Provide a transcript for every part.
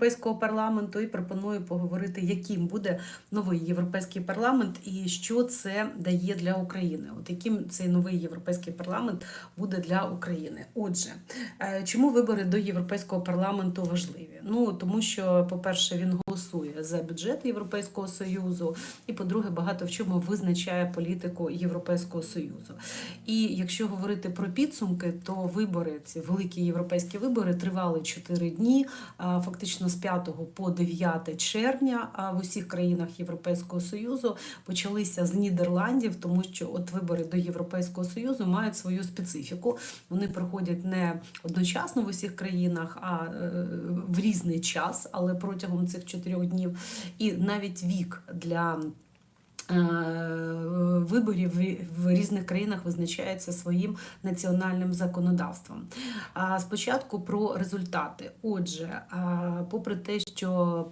європейського парламенту і пропоную поговорити, яким буде новий європейський парламент і що це дає для України. От яким цей новий європейський парламент буде для України. Отже, е, чому вибори до європейського парламенту важливі? Ну тому що, по-перше, він голосує за бюджет Європейського союзу, і по-друге, багато в чому визначає політику Європейського союзу. І якщо говорити про підсумки, то вибори, ці великі європейські вибори, тривали 4 дні, фактично з 5 по 9 червня а, в усіх країнах Європейського союзу почалися з Нідерландів, тому що от вибори до Європейського союзу мають свою специфіку. Вони проходять не одночасно в усіх країнах, а е, в різний час, але протягом цих чотирьох днів, і навіть вік для. Е, Виборів в різних країнах визначається своїм національним законодавством. Спочатку про результати. Отже, попри те, що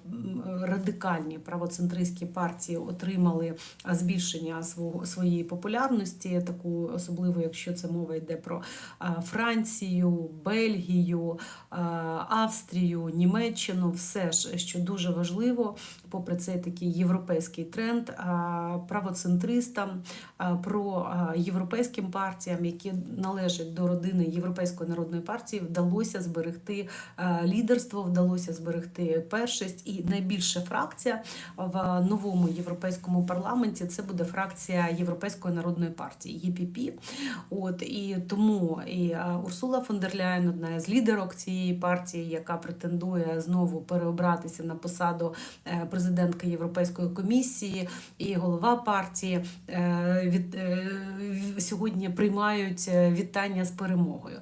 радикальні правоцентристські партії отримали збільшення своєї популярності, таку особливо, якщо це мова йде про Францію, Бельгію, Австрію, Німеччину, все ж, що дуже важливо, попри цей такий європейський тренд, правоцентристам, про європейським партіям, які належать до родини Європейської народної партії, вдалося зберегти лідерство, вдалося зберегти першість. І найбільша фракція в новому європейському парламенті це буде фракція Європейської народної партії ЄПП. От і тому і Урсула фон дер Ляєн, одна з лідерок цієї партії, яка претендує знову переобратися на посаду е, президентки Європейської комісії, і голова партії е, від е, сьогодні приймають е, вітання з перемогою.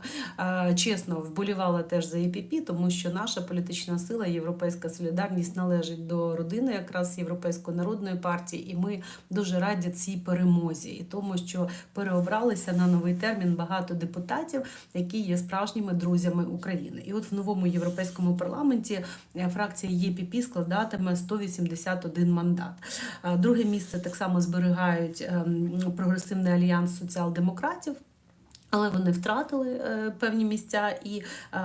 Чесно, вболівала теж за ЄПП, тому що наша політична сила, Європейська солідарність, належить до родини якраз Європейської народної партії, і ми дуже раді цій перемозі і тому, що переобралися на новий термін багато депутатів, які є справжніми друзями України. І от в новому європейському парламенті фракція ЄПП складатиме 181 мандат. Друге місце так само зберігають ем, прогресивний альянс соціал-демократів. Але вони втратили е, певні місця, і е,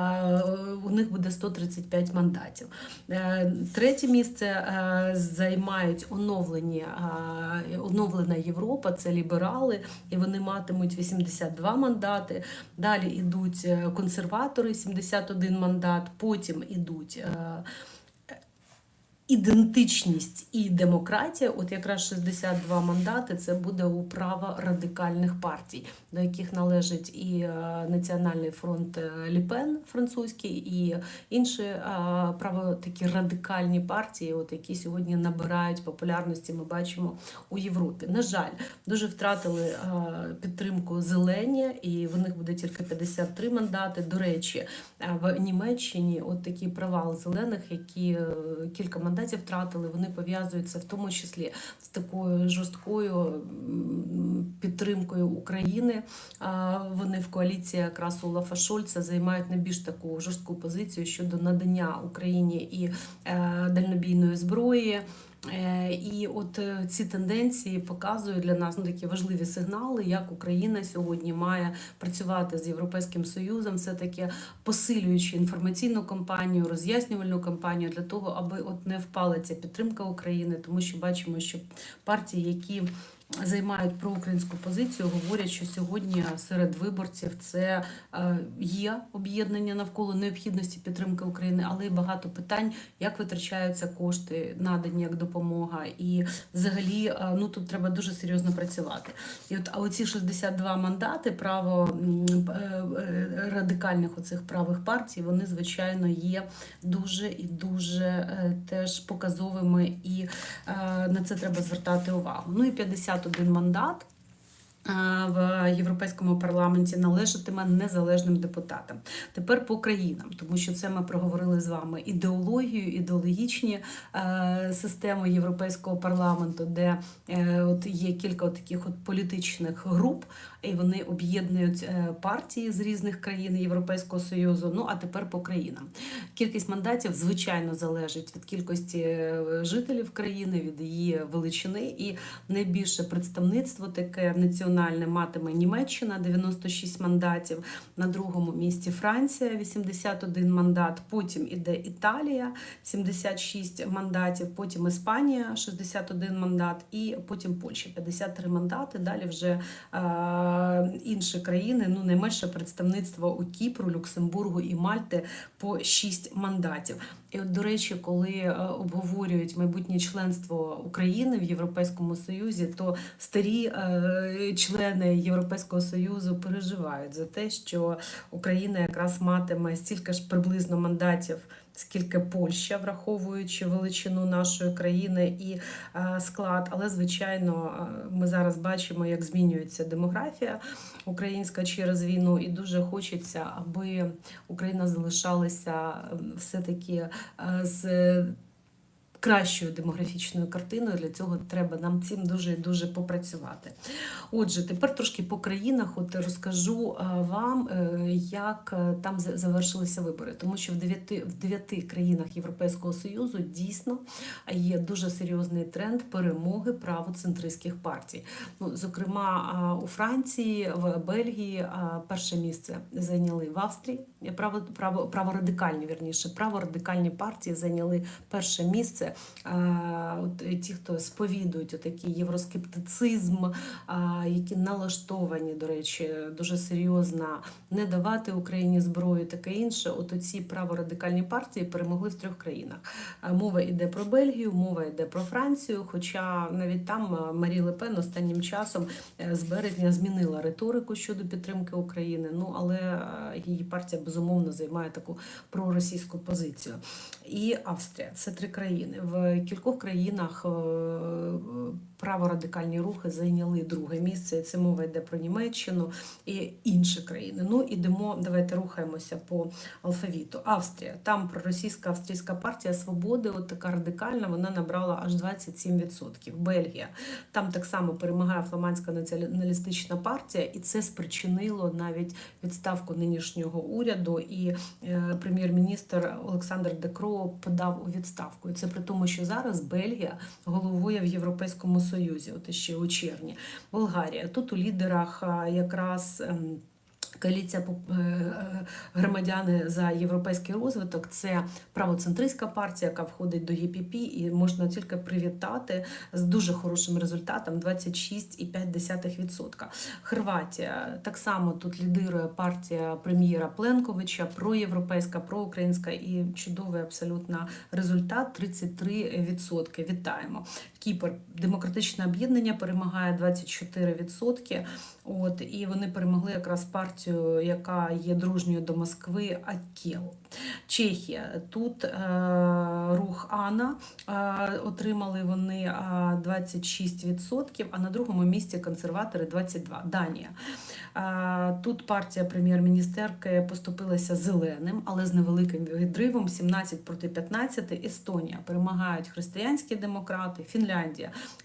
у них буде 135 мандатів. Е, третє місце е, займають оновлені, е, оновлена Європа, це ліберали, і вони матимуть 82 мандати. Далі йдуть е, консерватори, 71 мандат, потім ідуть. Е, Ідентичність і демократія, от якраз 62 мандати, це буде у права радикальних партій, до яких належить і е, Національний фронт е, Ліпен французький, і інші е, право такі радикальні партії, от які сьогодні набирають популярності. Ми бачимо у Європі. На жаль, дуже втратили підтримку зелені, і в них буде тільки 53 мандати. До речі, в Німеччині от такий провал зелених, які кілька мандатів втратили, вони пов'язуються в тому числі з такою жорсткою підтримкою України. Вони в коаліції якраз Олафа Шольца займають найбільш таку жорстку позицію щодо надання Україні і е, дальнобійної зброї. Е, І от е, ці тенденції показують для нас ну, такі важливі сигнали, як Україна сьогодні має працювати з Європейським Союзом, все таки посилюючи інформаційну кампанію, роз'яснювальну кампанію для того, аби от не впала ця підтримка України, тому що бачимо, що партії, які займають проукраїнську позицію, говорять, що сьогодні серед виборців це е, є об'єднання навколо необхідності підтримки України, але й багато питань, як витрачаються кошти, надані як допомога, і взагалі е, ну тут треба дуже серйозно працювати. І от а оці 62 мандати, право е, радикальних оцих правих партій, вони звичайно є дуже і дуже теж показовими, і на це треба звертати увагу. Ну і 51 мандат. Е, В європейському парламенті належатиме незалежним депутатам. Тепер по країнам, тому що це ми проговорили з вами ідеологію, ідеологічні е, системи європейського парламенту, де е, от є кілька таких от політичних груп, і вони об'єднують партії з різних країн Європейського союзу. Ну а тепер по країнам. Кількість мандатів звичайно залежить від кількості жителів країни, від її величини, і найбільше представництво таке в національній матиме Німеччина 96 мандатів, на другому місці Франція 81 мандат, потім іде Італія 76 мандатів, потім Іспанія 61 мандат, і потім Польща 53 мандати. Далі вже е, інші країни, ну найменше представництво у Кіпру, Люксембургу і Мальти по 6 мандатів. І от, до речі, коли е, обговорюють майбутнє членство України в Європейському Союзі, то старі е, члени Європейського Союзу переживають за те, що Україна якраз матиме стільки ж приблизно мандатів. Скільки Польща, враховуючи величину нашої країни і е, склад, але звичайно, е, ми зараз бачимо, як змінюється демографія українська через війну, і дуже хочеться, аби Україна залишалася е, все-таки е, з кращою демографічною картиною. Для цього треба нам цим дуже дуже попрацювати. Отже, тепер трошки по країнах от розкажу е, вам, е, як е, там за- завершилися вибори, тому що в дев'яти в дев'яти країнах Європейського Союзу дійсно є дуже серйозний тренд перемоги правоцентристських партій. Ну, зокрема, у Франції, в Бельгії перше місце зайняли в Австрії. Право, право, праворадикальні, вірніше, праворадикальні партії зайняли перше місце. А, От ті, хто сповідують отакий євроскептицизм, які налаштовані, до речі, дуже серйозно не давати Україні зброю, таке інше. От оці праворадикальні партії перемогли в трьох країнах. Мова йде про Бельгію, мова йде про Францію. Хоча навіть там Марі Ле Пен останнім часом е, з березня змінила риторику щодо підтримки України. Ну але е, її партія безумовно займає таку проросійську позицію. І Австрія це три країни. В кількох країнах е, праворадикальні рухи зайняли друге місце. Це мова йде про Німеччину і інші країни. Ну ідемо, давайте рухаємося по алфавіту. Австрія, там проросійська австрійська партія свободи, от така радикальна, вона набрала аж 27%. Бельгія, там так само перемагає фламандська націоналістична партія, і це спричинило навіть відставку нинішнього уряду. І е, прем'єр-міністр Олександр Декро подав у відставку. І це при тому, що зараз Бельгія головує в Європейському Союзі, от ще у червні. Болгарія тут у лідерах якраз. ем, Коаліція е, е, громадяни за європейський розвиток це правоцентристська партія, яка входить до ЄПП, і можна тільки привітати з дуже хорошим результатом 26,5%. Хорватія так само тут лідирує партія прем'єра Пленковича, проєвропейська, проукраїнська і чудовий абсолютно результат 33%. Вітаємо. Кіпр демократичне об'єднання перемагає 24%. От і вони перемогли якраз партію, яка є дружньою до Москви, Акел. Чехія тут е, рух Ана е, отримали вони е, 26%, а на другому місці консерватори 22%. Данія. Е, тут партія прем'єр-міністерки поступилася зеленим, але з невеликим відривом 17 проти 15. Естонія перемагають християнські демократи. Фінляндія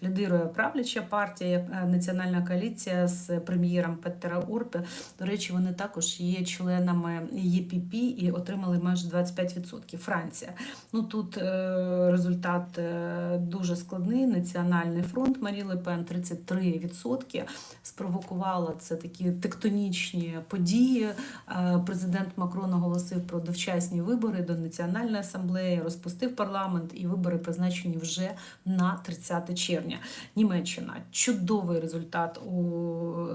лідирує правляча партія, е, національна коаліція з прем'єром Петера Урпе. До речі, вони також є членами ЄПП і отримали майже 25%. Франція. Ну тут е, результат е, дуже складний. Національний фронт Марі Ле Пен 33% спровокувала це такі тектонічні події. Е, Президент Макрон оголосив про довчасні вибори до Національної асамблеї, розпустив парламент, і вибори призначені вже на 30 червня. Німеччина чудовий результат у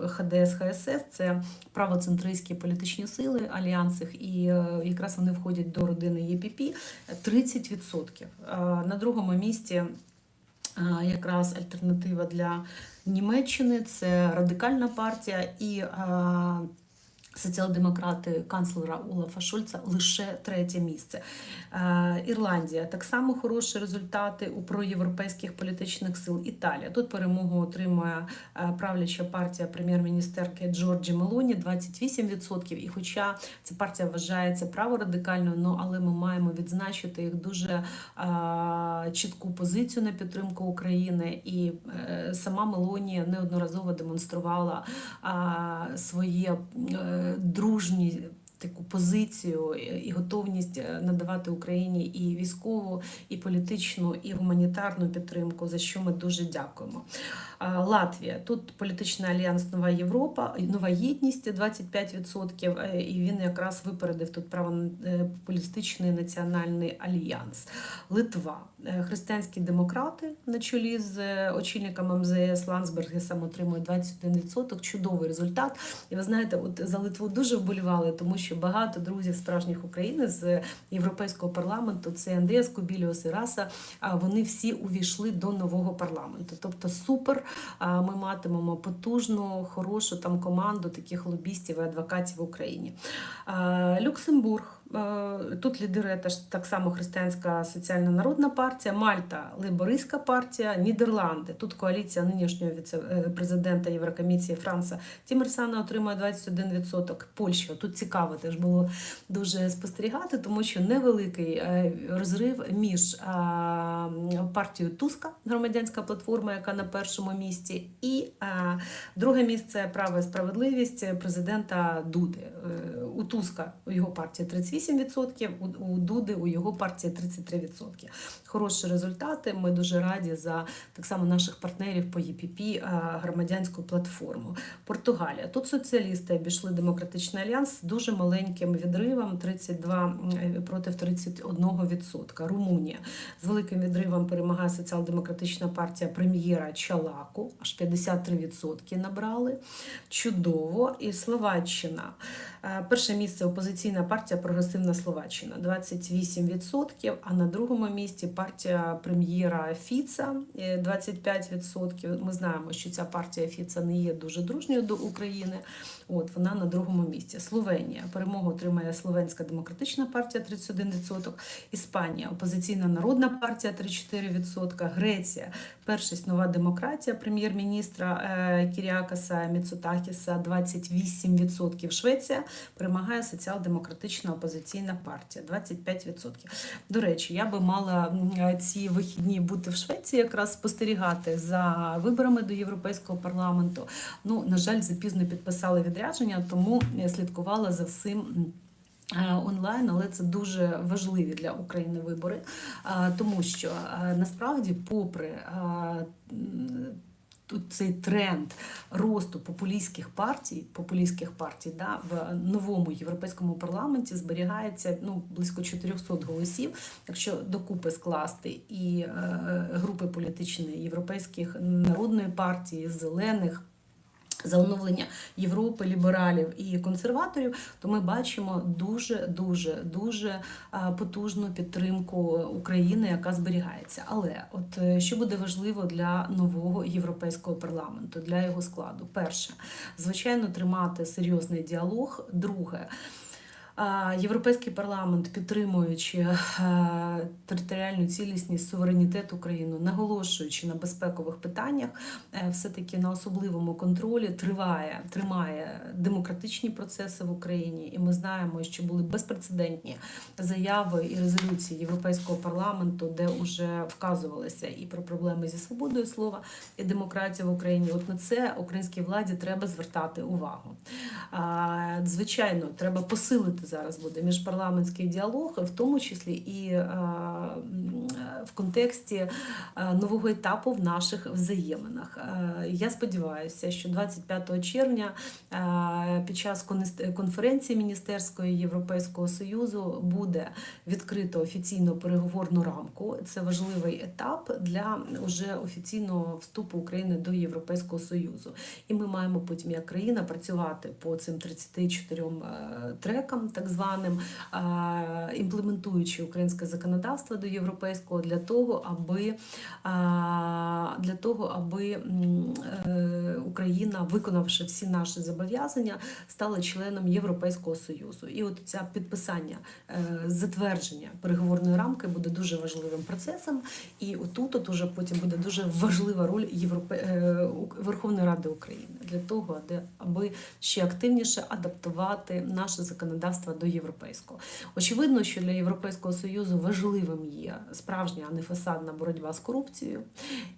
ХДС ХСС. Це правоцентристські політичні сили альянси, і е, якраз вони входять до родини ЄПП 30%. Е, На другому місці е, якраз альтернатива для Німеччини це радикальна партія і соціал-демократи канцлера Олафа Шольца лише третє місце. Е, Ірландія так само хороші результати у проєвропейських політичних сил. Італія тут перемогу отримує е, правляча партія прем'єр-міністерки Джорджі Мелоні 28%. І хоча ця партія вважається праворадикальною, але ми маємо відзначити їх дуже е, чітку позицію на підтримку України. І сама Мелоні неодноразово демонструвала своє е, дружні таку позицію і готовність е, надавати Україні і військову, і політичну, і гуманітарну підтримку, за що ми дуже дякуємо. Латвія тут політичний альянс Нова Європа, Нова Єдність 25%, е, і він якраз випередив тут правополітичний національний альянс. Литва, е, християнські демократи на чолі з е, очільником МЗС Ландсбергесом отримують 21%. Чудовий результат. І ви знаєте, от за Литву дуже вболівали, тому що багато друзів справжніх України з європейського парламенту це Андрія Скобіліус і Раса. Вони всі увійшли до нового парламенту. Тобто, супер. Ми матимемо потужну, хорошу там команду таких лобістів і адвокатів в Україні. Люксембург. Е, Тут лідирує теж так само Християнська соціальна народна партія, Мальта Лейбористська партія, Нідерланди. Тут коаліція нинішнього віце-президента Єврокомісії Франца Тімерсана отримує 21%. Польща тут цікаво теж було дуже спостерігати, тому що невеликий е, розрив між партією Туска, громадянська платформа, яка на першому місці, і друге місце право і справедливість президента Дуди. Е, У Туска у його партії 38%, у, у Дуди у його партії 33%. Хороші результати. Ми дуже раді за так само наших партнерів по ЄПП громадянську платформу. Португалія. Тут соціалісти обійшли демократичний альянс з дуже маленьким відривом 32 проти 31%. Румунія з великим відривом перемагає соціал-демократична партія прем'єра Чалаку, аж 53% набрали. Чудово. І Словаччина. Е, Перше місце опозиційна партія Прогресивна Словаччина 28%, а на другому місці партія прем'єра Фіца е, 25%. Ми знаємо, що ця партія Фіца не є дуже дружньою до України. От вона на другому місці. Словенія перемогу отримає Словенська демократична партія 31%. Іспанія опозиційна народна партія 34%. Греція першість нова демократія прем'єр-міністра е, Кіріакаса Міцутакіса 28%. Швеція перемагає соціал-демократична опозиційна партія 25%. До речі, я би мала ці вихідні бути в Швеції, якраз спостерігати за виборами до Європейського парламенту. Ну, на жаль, запізно підписали відрядження, тому слідкувала за всім. е, Онлайн, але це дуже важливі для України вибори, тому що насправді, попри тут цей тренд росту популістських партій, популістських партій да, в новому європейському парламенті зберігається ну, близько 400 голосів. Якщо докупи скласти і е, групи політичної європейських народної партії, зелених. За оновлення Європи, лібералів і консерваторів, то ми бачимо дуже дуже дуже потужну підтримку України, яка зберігається. Але от е, що буде важливо для нового європейського парламенту, для його складу, перше, звичайно, тримати серйозний діалог. Друге. Європейський парламент, підтримуючи е, територіальну цілісність, суверенітет України, наголошуючи на безпекових питаннях, е, все-таки на особливому контролі триває, тримає демократичні процеси в Україні, і ми знаємо, що були безпрецедентні заяви і резолюції Європейського парламенту, де вже вказувалися і про проблеми зі свободою слова і демократія в Україні. От на це українській владі треба звертати увагу. Звичайно, треба посилити зараз буде міжпарламентський діалог, в тому числі і в контексті нового етапу в наших взаєминах. Я сподіваюся, що 25 червня під час конференції міністерської Європейського союзу буде відкрито офіційну переговорну рамку. Це важливий етап для уже офіційного вступу України до Європейського союзу. І ми маємо потім як країна працювати по цим 34 е, трекам, так званим, імплементуючи українське законодавство до європейського для того, аби для того, аби е, Україна, виконавши всі наші зобов'язання, стала членом Європейського союзу. І от це підписання, е, затвердження переговорної рамки буде дуже важливим процесом. І отут от уже потім буде дуже важлива роль Європе... е, Верховної Ради України для того, аби ще активніше адаптувати наше законодавство до європейського. Очевидно, що для Європейського союзу важливим є справжня, а не фасадна боротьба з корупцією.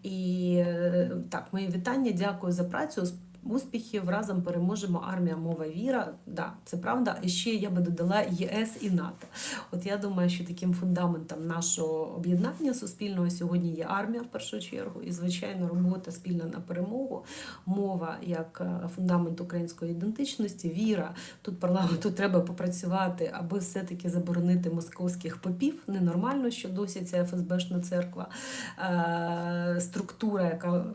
І е, так, мої вітання, дякую за працю. Успіхів. Разом переможемо. Армія, мова, віра. Да, це правда. І ще я би додала ЄС і НАТО. От я думаю, що таким фундаментом нашого об'єднання суспільного сьогодні є армія в першу чергу, і звичайно, робота спільна на перемогу, мова як е, фундамент української ідентичності, віра. Тут парламенту треба попрацювати, аби все-таки заборонити московських попів. Ненормально, що досі ця ФСБшна церква, структура, яка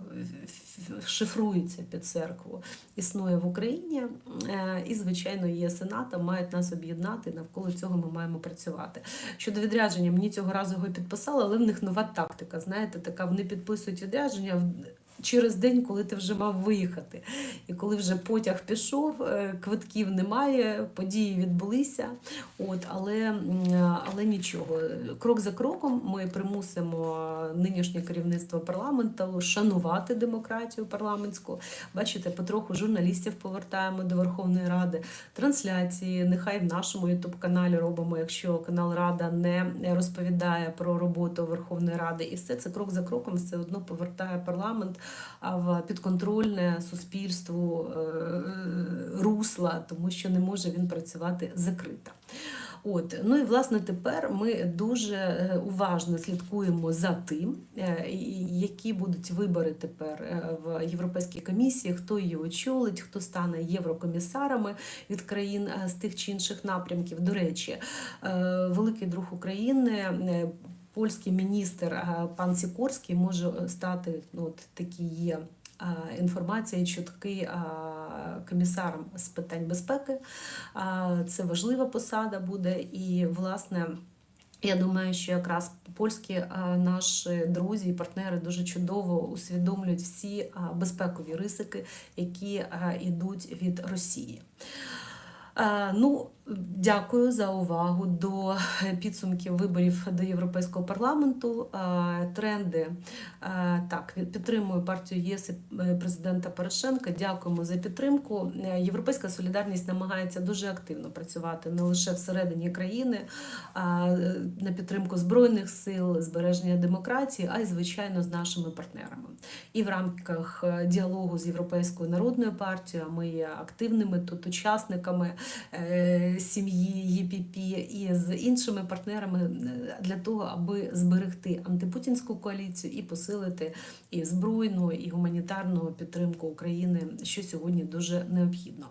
шифрується під церкву, існує в Україні. Е, І, звичайно, є Сената, мають нас об'єднати. Навколо цього ми маємо працювати. Щодо відрядження, мені цього разу його підписали, але в них нова тактика. Знаєте, така вони підписують відрядження через день, коли ти вже мав виїхати. І коли вже потяг пішов, е, квитків немає, події відбулися. От, але, але нічого. Крок за кроком ми примусимо нинішнє керівництво парламенту шанувати демократію парламентську. Бачите, потроху журналістів повертаємо до Верховної Ради. Трансляції нехай в нашому ютуб-каналі робимо, якщо канал Рада не розповідає про роботу Верховної Ради. І все це крок за кроком все одно повертає парламент в підконтрольне суспільству е, русла, тому що не може він працювати закрито. От, ну і власне тепер ми дуже е, уважно слідкуємо за тим, е, які будуть вибори тепер в Європейській комісії, хто її очолить, хто стане єврокомісарами від країн з тих чи інших напрямків. До речі, великий друг України. Е, Польський міністр е, пан Сікорський може стати ну, от такі є е, інформація, чутки е, комісаром з питань безпеки. Це важлива посада буде. І, власне, я думаю, що якраз польські наші друзі і партнери дуже чудово усвідомлюють всі безпекові ризики, які йдуть від Росії. Е, Ну, дякую за увагу до підсумків виборів до Європейського парламенту. Тренди так підтримую партію ЄС і е, президента Порошенка. Дякуємо за підтримку. Е, Європейська солідарність намагається дуже активно працювати не лише всередині країни, а е, на підтримку збройних сил, збереження демократії, а й звичайно з нашими партнерами. І в рамках діалогу з Європейською народною партією ми є активними тут учасниками сім'ї ЄПП і з іншими партнерами е, для того, аби зберегти антипутінську коаліцію і посилити і збройну, і гуманітарну підтримку України, що сьогодні дуже необхідно.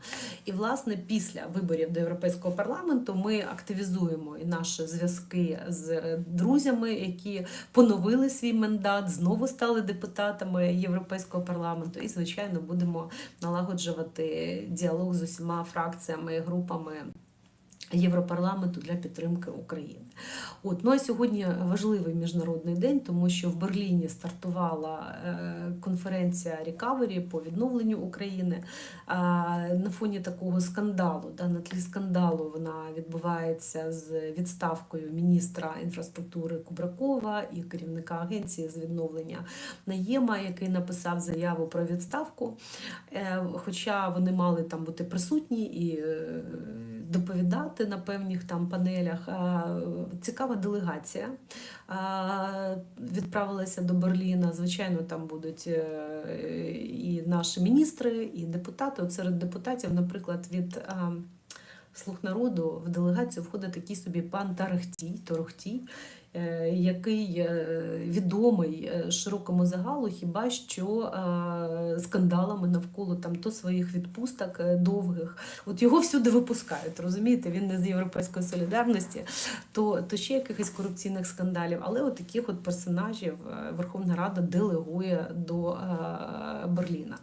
І власне після виборів до Європейського парламенту ми активізуємо і наші зв'язки з друзями, які поновили свій мандат, знову стали депутатами Європейського парламенту. І, звичайно, будемо налагоджувати діалог з усіма фракціями групами. Європарламенту для підтримки України. От ну а сьогодні важливий міжнародний день, тому що в Берліні стартувала е, конференція Рікавері по відновленню України. На фоні такого скандалу, да, на тлі скандалу вона відбувається з відставкою міністра інфраструктури Кубракова і керівника агенції з відновлення Наєма, який написав заяву про відставку. Е, Хоча вони мали там бути присутні і е, доповідати на певних там панелях. Цікава делегація відправилася до Берліна. Звичайно, там будуть е, і наші міністри, і депутати. От серед депутатів, наприклад, від Слуг народу в делегацію входить такий собі пан Тарахтій, Торохтій, який е, відомий е, широкому загалу, хіба що е, скандалами навколо там то своїх відпусток е, довгих. От його всюди випускають, розумієте? Він не з європейської солідарності, то, то ще якихось корупційних скандалів. Але от таких от персонажів е, Верховна Рада делегує до е, Берліна.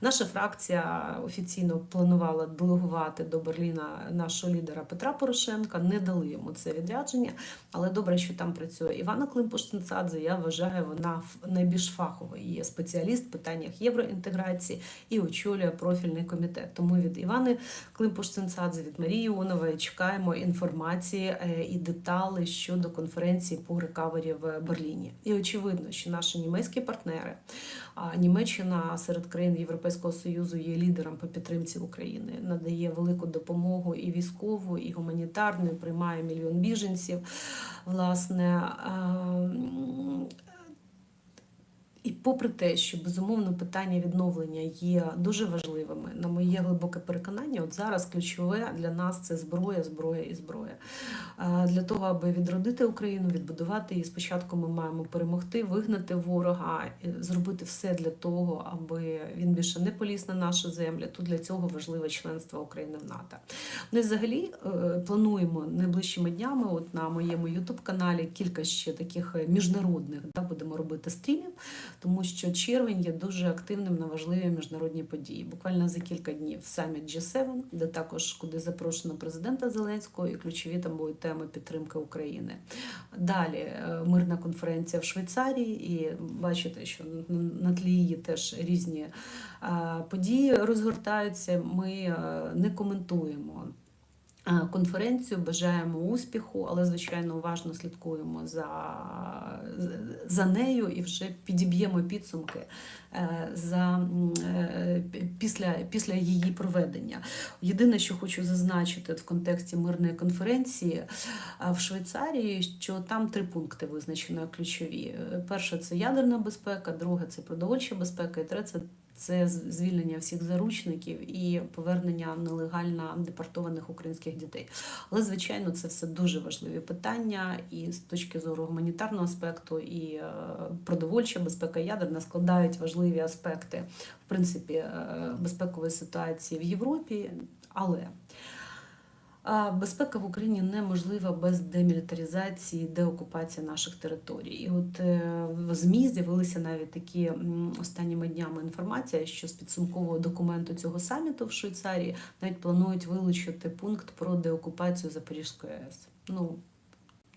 Наша фракція офіційно планувала делегувати до Берліна нашого лідера Петра Порошенка. Не дали йому це відрядження, але добре, що там працює Івана Климпуш-Цинцадзе. Я вважаю, вона найбільш фахова є спеціаліст в питаннях євроінтеграції і очолює профільний комітет. Тому від Івани Климпуш-Цинцадзе, від Марії Іонової чекаємо інформації е, і деталі щодо конференції по рекавері в Берліні. І очевидно, що наші німецькі партнери, Німеччина серед країн Європейського Союзу є лідером по підтримці України, надає велику допомогу і військову, і гуманітарну, і приймає мільйон біженців. Власне, і попри те, що безумовно питання відновлення є дуже важливими, на моє глибоке переконання, от зараз ключове для нас це зброя, зброя і зброя. Для того, аби відродити Україну, відбудувати її, спочатку ми маємо перемогти, вигнати ворога, зробити все для того, аби він більше не поліз на нашу землю. Тут для цього важливе членство України в НАТО. Ну і взагалі е, плануємо найближчими днями, от на моєму ютуб-каналі, кілька ще таких е, міжнародних да, будемо робити стрімів, тому що червень є дуже активним на важливі міжнародні події. Буквально за кілька днів саміт G7, де також куди запрошено президента Зеленського, і ключові там будуть теми підтримки України. Далі е, мирна конференція в Швейцарії, і бачите, що на- тлі її теж різні е, події розгортаються. Ми е, не коментуємо. Е, Конференцію бажаємо успіху, але звичайно уважно слідкуємо за, за нею і вже підіб'ємо підсумки за м, е, пі- після, після її проведення. Єдине, що хочу зазначити в контексті мирної конференції в Швейцарії, що там три пункти визначено ключові. Е, Перше це ядерна безпека, друге це продовольча безпека, і третє це звільнення всіх заручників і повернення нелегально депортованих українських дітей. Але, звичайно, це все дуже важливі питання, і з точки зору гуманітарного аспекту, і е, продовольча безпека, ядерна складають важливі аспекти в принципі е, безпекової ситуації в Європі. Але безпека в Україні неможлива без демілітаризації, деокупації наших територій. І от е, в ЗМІ з'явилися навіть такі останніми днями інформація, що з підсумкового документу цього саміту в Швейцарії навіть планують вилучити пункт про деокупацію Запорізької АЕС. Ну,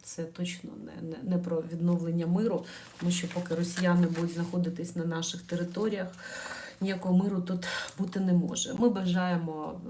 це точно не, не, не про відновлення миру, тому що поки росіяни будуть знаходитись на наших територіях, ніякого миру тут бути не може. Ми бажаємо е,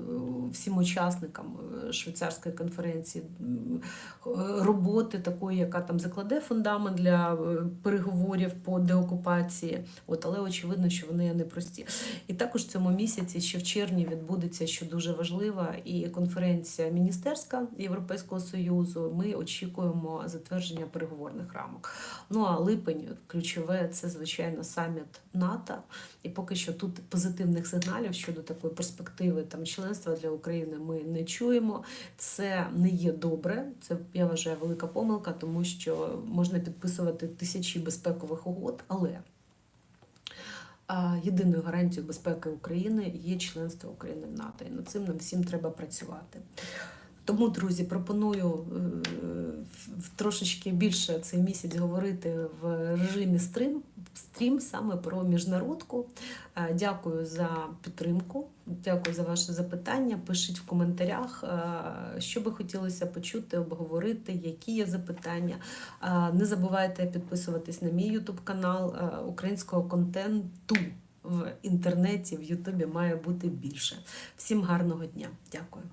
всім учасникам е, швейцарської конференції е, роботи такої, яка там закладе фундамент для переговорів по деокупації. От, але очевидно, що вони є непрості. І також в цьому місяці, ще в червні, відбудеться, що дуже важливо, і конференція міністерська Європейського союзу. Ми очікуємо затвердження переговорних рамок. Ну а липень ключове це звичайно саміт НАТО. І поки що тут позитивних сигналів щодо такої перспективи там членства для України ми не чуємо. Це не є добре. Це я вважаю велика помилка, тому що можна підписувати тисячі безпекових угод, але єдиною гарантією безпеки України є членство України в НАТО. І над цим нам всім треба працювати. Тому, друзі, пропоную е, трошечки більше цей місяць говорити в режимі стрім, стрім саме про міжнародку. Е, Дякую за підтримку, дякую за ваші запитання. Пишіть в коментарях, е, що би хотілося почути, обговорити, які є запитання. Не забувайте підписуватись на мій ютуб канал українського контенту. В інтернеті, в Ютубі має бути більше. Всім гарного дня. Дякую.